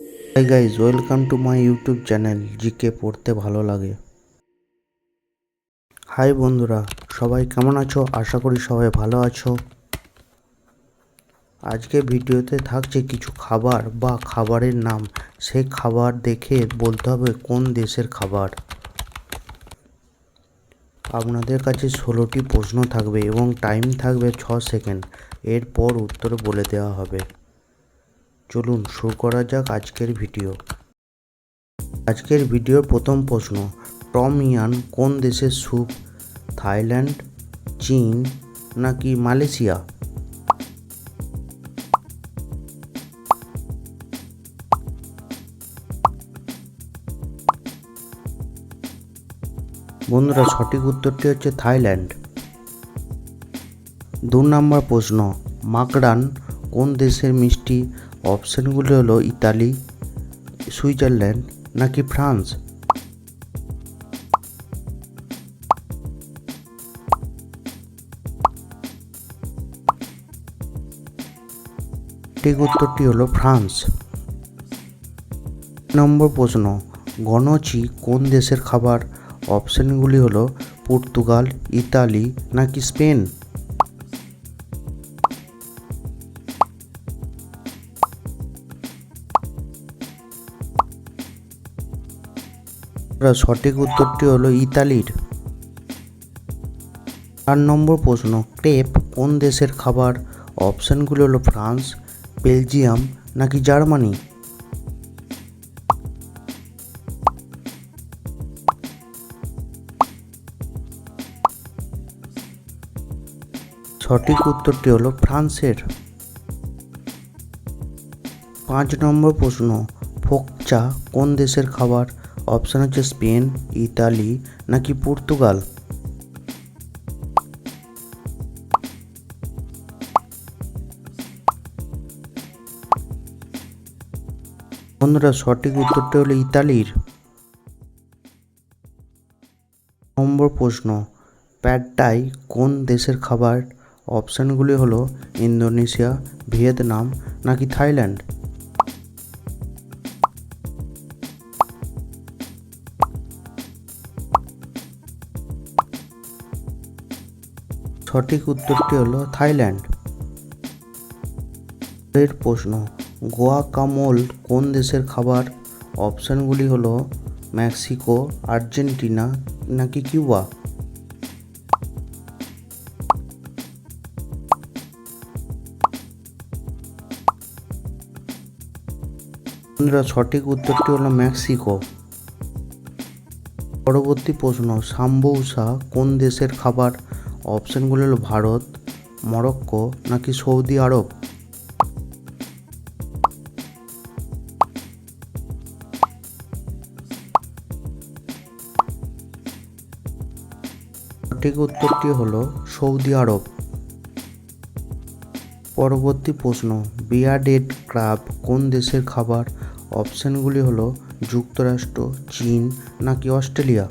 Hi guys welcome to my YouTube channel GK পড়তে ভালো লাগে। হাই বন্ধুরা, সবাই কেমন আছো? আশা করি সবাই ভালো আছো। আজকে ভিডিওতে থাকছে কিছু খাবার বা খাবারের নাম। সেই খাবার দেখে বলতে হবে কোন দেশের খাবার। আপনাদের কাছে ষোলোটি প্রশ্ন থাকবে এবং টাইম থাকবে ছ সেকেন্ড এরপর উত্তর বলে দেওয়া হবে। চলুন শুরু করা যাক আজকের ভিডিও আজকের ভিডিওর প্রথম প্রশ্ন, টম ইয়ান কোন দেশের স্যুপ থাইল্যান্ড, চীন নাকি মালয়েশিয়া? বন্ধুরা, সঠিক উত্তরটি হচ্ছে থাইল্যান্ড। দু নম্বর প্রশ্ন, মাকড়ান কোন দেশের মিষ্টি অপশনগুলি হলো ইতালি, সুইজারল্যান্ড নাকি ফ্রান্স? ঠিক উত্তরটি হলো ফ্রান্স। নম্বর প্রশ্ন, গণচি কোন দেশের খাবার? অপশানগুলি হলো পর্তুগাল, ইতালি নাকি স্পেন? সঠিক উত্তরটি হলো ইতালির। চার নম্বর প্রশ্ন, ক্রেপ কোন দেশের খাবার? অপশনগুলো হলো ফ্রান্স, বেলজিয়াম নাকি জার্মানি? সঠিক উত্তরটি হলো ফ্রান্সের। পাঁচ নম্বর প্রশ্ন ফোকচা কোন দেশের খাবার? অপশান হচ্ছে স্পেন, ইতালি, নাকি পর্তুগাল? বন্ধুরা, সঠিক উত্তরটা হলো ইতালির। নম্বর প্রশ্ন প্যাডটাই কোন দেশের খাবার? অপশানগুলি হলো ইন্দোনেশিয়া, ভিয়েতনাম, নাকি থাইল্যান্ড? সঠিক উত্তরটি হলো থাইল্যান্ড। এর প্রশ্ন, গোয়াকামোল কোন দেশের খাবার? অপশানগুলি হলো মেক্সিকো, আর্জেন্টিনা নাকি কিউবা? সঠিক উত্তরটি হলো মেক্সিকো। পরবর্তী প্রশ্ন, সাম্বৌসা কোন দেশের খাবার? অপশানগুলো হলো ভারত, মরক্কো নাকি সৌদি আরব? সঠিক উত্তরটি হলো সৌদি আরব। পরবর্তী প্রশ্ন বিয়ার্ডেড ক্রাব কোন দেশের খাবার? অপশানগুলি হলো যুক্তরাষ্ট্র, চীন নাকি অস্ট্রেলিয়া?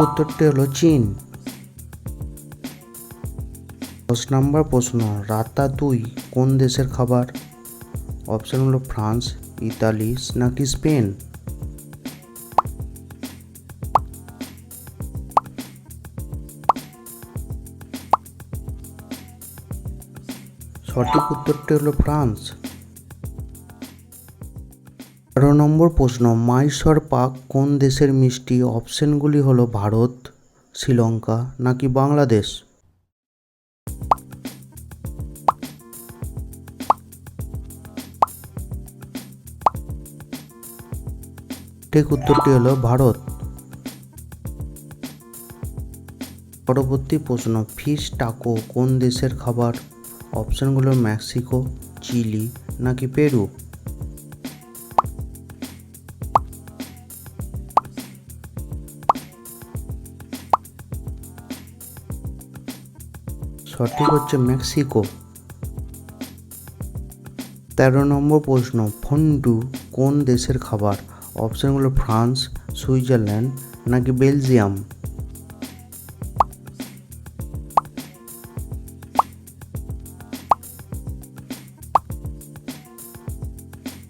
উত্তরটি হলো চীন। দশ নম্বর প্রশ্ন, রাতা তুই কোন দেশের খাবার? অপশান হলো ফ্রান্স, ইতালি, নাকি স্পেন? সঠিক উত্তরটি হলো ফ্রান্স। তেরো নম্বর প্রশ্ন, মাইসর পাক কোন দেশের মিষ্টি? অপশনগুলি হলো ভারত, শ্রীলঙ্কা নাকি বাংলাদেশ? ঠিক উত্তরটি হলো ভারত। পরবর্তী প্রশ্ন, ফিশ টাকো কোন দেশের খাবার? অপশনগুলো মেক্সিকো, চিলি নাকি পেরু? সঠিক হচ্ছে মেক্সিকো। তেরো নম্বর প্রশ্ন, ফন্ডু কোন দেশের খাবার? অপশানগুলো ফ্রান্স, সুইজারল্যান্ড নাকি বেলজিয়াম?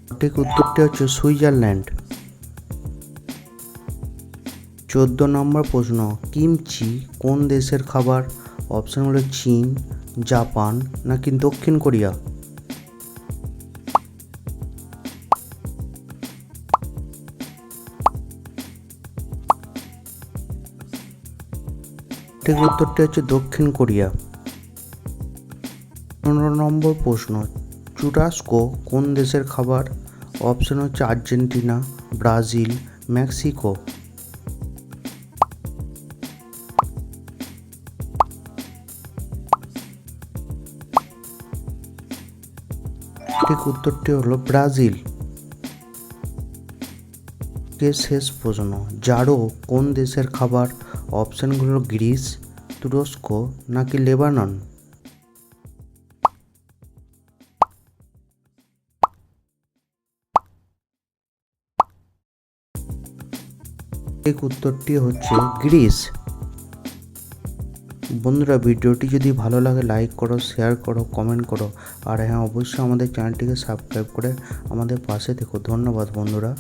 সঠিক উত্তরটি হচ্ছে সুইজারল্যান্ড। চোদ্দ নম্বর প্রশ্ন, কিমচি কোন দেশের খাবার? অপশন হলো চীন, জাপান নাকি দক্ষিণ কোরিয়া? ঠিক উত্তরটি হচ্ছে দক্ষিণ কোরিয়া। পনেরো নম্বর প্রশ্ন, চুরাস্কো কোন দেশের খাবার? অপশন হচ্ছে আর্জেন্টিনা, ব্রাজিল, মেক্সিকো। ঠিক উত্তরটি হলো ব্রাজিল। কে শেষ প্রশ্ন? জারো কোন দেশের খাবার? অপশানগুলো গ্রিস, তুরস্ক নাকি লেবানন? ঠিক উত্তরটি হচ্ছে গ্রিস। বন্ধুরা, ভিডিওটি যদি ভালো লাগে লাইক করো শেয়ার করো কমেন্ট করো। আর হ্যাঁ অবশ্যই আমাদের চ্যানেলটিকে সাবস্ক্রাইব করে আমাদের পাশে থেকো। ধন্যবাদ বন্ধুরা।